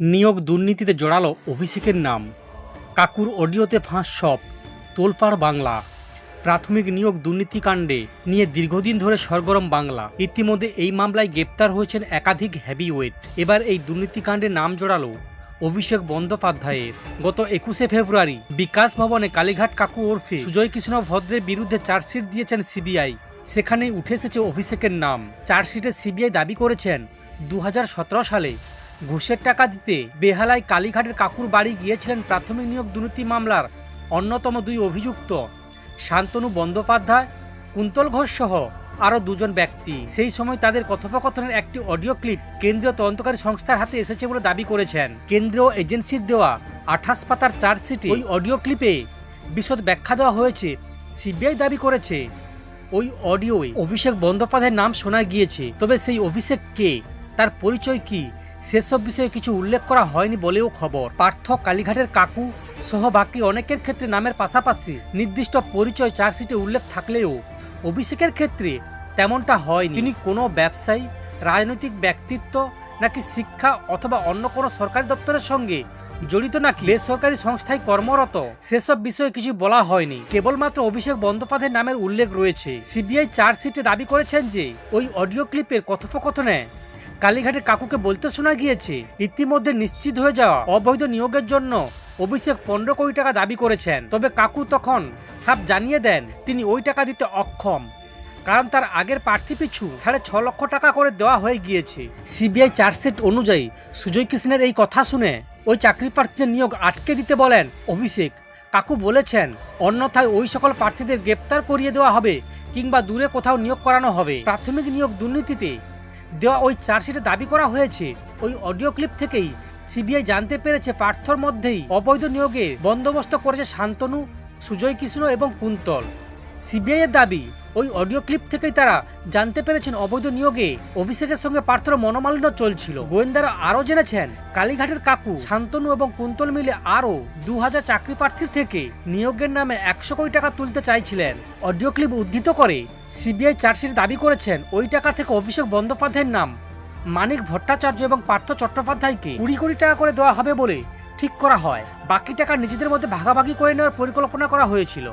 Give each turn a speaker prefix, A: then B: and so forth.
A: নিয়োগ দুর্নীতিতে জড়ালো অভিষেকের নাম। কাকুর অডিওতে ফাঁস সব, তোলপাড় বাংলা। প্রাথমিক নিয়োগ দুর্নীতিকাণ্ডে নিয়ে দীর্ঘদিন ধরে সরগরম বাংলা। ইতিমধ্যে এই মামলায় গ্রেপ্তার হয়েছেন একাধিক হেভিওয়েট। এবার এই দুর্নীতিকাণ্ডে নাম জড়ালো অভিষেক বন্দ্যোপাধ্যায়ের। গত একুশে ফেব্রুয়ারি বিকাশ ভবনে কালীঘাট কাকু ওরফে সুজয় কৃষ্ণ ভদ্রের বিরুদ্ধে চার্জশিট দিয়েছেন সিবিআই। সেখানেই উঠে এসেছে অভিষেকের নাম। চার্জশিটে সিবিআই দাবি করেছেন দু হাজার সতেরো সালে ঘুষের টাকা দিতে বেহালায় কালীঘাটের কাকুর বাড়ি গিয়েছিলেন প্রাথমিক নিয়োগ দুর্নীতি মামলার অন্যতম দুই অভিযুক্ত শান্তনু বন্দ্যোপাধ্যায়, কুন্তল ঘোষ সহ আরও দুজন ব্যক্তি। সেই সময় তাদের কথোপকথনের একটি অডিও ক্লিপ কেন্দ্রীয় তদন্তকারী সংস্থার হাতে এসেছে বলে দাবি করেছেন। কেন্দ্রীয় এজেন্সির দেওয়া আঠাশ পাতার চার্জশিটে ওই অডিও ক্লিপে বিশদ ব্যাখ্যা দেওয়া হয়েছে। সিবিআই দাবি করেছে, ওই অডিওয়ে অভিষেক বন্দ্যোপাধ্যায়ের নাম শোনা গিয়েছে, তবে সেই অভিষেক কে? তার পরিচয় কি? সেসব বিষয়ে কিছু উল্লেখ করা হয়নি বলেও খবর। পার্থ, কালীঘাটের কাকু সহ বাকি অনেকের ক্ষেত্রে নামের পাশাপাশি নির্দিষ্ট পরিচয় চার্জশিটে উল্লেখ থাকলেও অভিষেকের ক্ষেত্রে তেমনটা হয়নি। তিনি কোনো ব্যবসায়ী, রাজনৈতিক ব্যক্তিত্ব নাকি শিক্ষা অথবা অন্য কোনো সরকারি দপ্তরের সঙ্গে জড়িত নাকি বেসরকারি সংস্থায় কর্মরত? সেসব বিষয়ে কিছু বলা হয়নি। কেবলমাত্র অভিষেক বন্দ্যোপাধ্যায়ের নামের উল্লেখ রয়েছে। সিবিআই চার্জশিটে দাবি করেছেন যে ওই অডিও ক্লিপের কথোপকথনে কালীঘাটের কাকুকে বলতে শোনা গিয়েছে, ইতিমধ্যে নিশ্চিত হয়ে যাওয়া অবৈধ নিয়োগের জন্য অভিষেক পনেরো কোটি টাকা দাবি করেছেন। তবে কাকু তখন সাপ জানিয়ে দেন, তিনি ওই টাকা দিতে অক্ষম, কারণ তার আগের প্রার্থী পিছু সাড়ে ছ লক্ষ টাকা করে দেওয়া হয়ে গিয়েছে। সিবিআই চার্জশিট অনুযায়ী সুজয় কৃষ্ণের এই কথা শুনে ওই চাকরি প্রার্থীদের নিয়োগ আটকে দিতে বলেন অভিষেক। কাকু বলেছেন, অন্যথায় ওই সকল প্রার্থীদের গ্রেপ্তার করিয়ে দেওয়া হবে কিংবা দূরে কোথাও নিয়োগ করানো হবে। প্রাথমিক নিয়োগ দুর্নীতিতে দেওয়া ওই চার্জশিটে দাবি করা হয়েছে। ওই অডিও ক্লিপ থেকেই সিবিআই জানতে পেরেছে পার্থর মধ্যেই অবৈধ নিয়োগে বন্দোবস্ত করেছে শান্তনু, সুজয় কৃষ্ণ এবং কুন্তল। সিবিআই এর দাবি, ওই অডিও ক্লিপ থেকেই তারা জানতে পেরেছেন অবৈধ নিয়োগে অভিষেকের সঙ্গে পার্থর মনোমালিন্য চলছিল। গোয়েন্দারা আরও জেনেছেন, কালীঘাটের কাকু, শান্তনু এবং কুন্তল মিলে আরও দু হাজার চাকরি প্রার্থীর থেকে নিয়োগের নামে একশো কোটি টাকা তুলতে চাইছিলেন। অডিও ক্লিপ উদ্ধৃত করে সিবিআই চার্জশিট দাবি করেছেন, ওই টাকা থেকে অভিষেক বন্দ্যোপাধ্যায়ের নাম, মানিক ভট্টাচার্য এবং পার্থ চট্টোপাধ্যায়কে কুড়ি কোটি টাকা করে দেওয়া হবে বলে ঠিক করা হয়। বাকি টাকা নিজেদের মধ্যে ভাগাভাগি করে নেওয়ার পরিকল্পনা করা হয়েছিল।